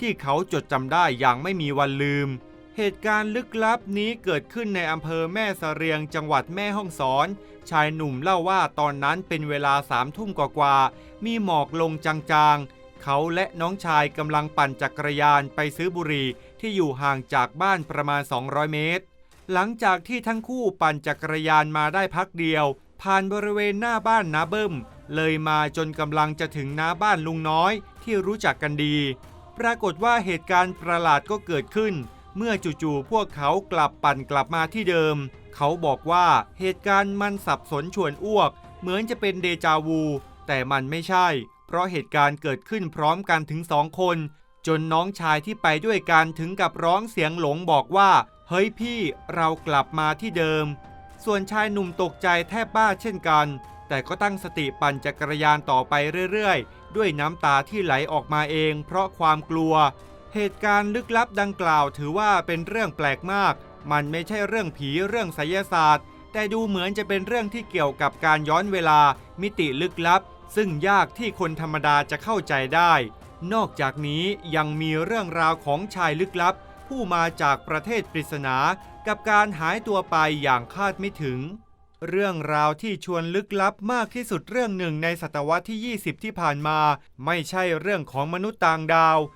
ที่เขาจดจำได้อย่างไม่มีวันลืม เหตุการณ์ลึกลับนี้เกิดขึ้นในอำเภอแม่เสเรียงจังหวัดแม่ฮ่องสอน ชายหนุ่มเล่าว่าตอนนั้นเป็นเวลาสามทุ่มกว่าๆ มีหมอกลงจางๆ เขาและน้องชายกำลังปั่นจักรยานไปซื้อบุหรี่ที่อยู่ห่างจากบ้านประมาณ 200 เมตร หลังจากที่ทั้งคู่ปั่นจักรยานมาได้พักเดียว ผ่านบริเวณหน้าบ้านนาเบิ้มเลยมาจนกำลังจะถึงหน้าบ้านลุงน้อยที่รู้จักกันดี ปรากฏว่าเหตุการณ์ประหลาดก็เกิดขึ้น เมื่อจู่ๆพวกเขากลับปั่นกลับมาที่เดิม เขาบอกว่าเหตุการณ์มันสับสนชวนอ้วก เหมือนจะเป็นเดจาวู แต่มันไม่ใช่ เพราะเหตุการณ์เกิดขึ้นพร้อมกันถึงสองคน จนน้องชายที่ไปด้วยกันถึงกับร้องเสียงหลงบอกว่า เฮ้ยพี่เรากลับมาที่เดิม ส่วนชายหนุ่มตกใจแทบบ้าเช่นกัน แต่ก็ตั้งสติปั่นจักรยานต่อไปเรื่อยๆ ด้วยน้ำตาที่ไหลออกมาเองเพราะความกลัว เหตุการณ์ลึกลับดังกล่าวถือว่าเป็นเรื่องแปลกมาก มันไม่ใช่เรื่องผีเรื่องไสยศาสตร์ แต่ดูเหมือนจะเป็นเรื่องที่เกี่ยวกับการย้อนเวลามิติลึกลับ ซึ่งยากที่คนธรรมดาจะเข้าใจได้ นอกจากนี้ยังมีเรื่องราวของชายลึกลับ ผู้มาจากประเทศปริศนา กับการหายตัวไปอย่างคาดไม่ถึง เรื่องราวที่ชวนลึกลับมากที่สุดเรื่องหนึ่งในศตวรรษที่ 20 ที่ผ่านมา ไม่ใช่เรื่องของมนุษย์ต่างดาว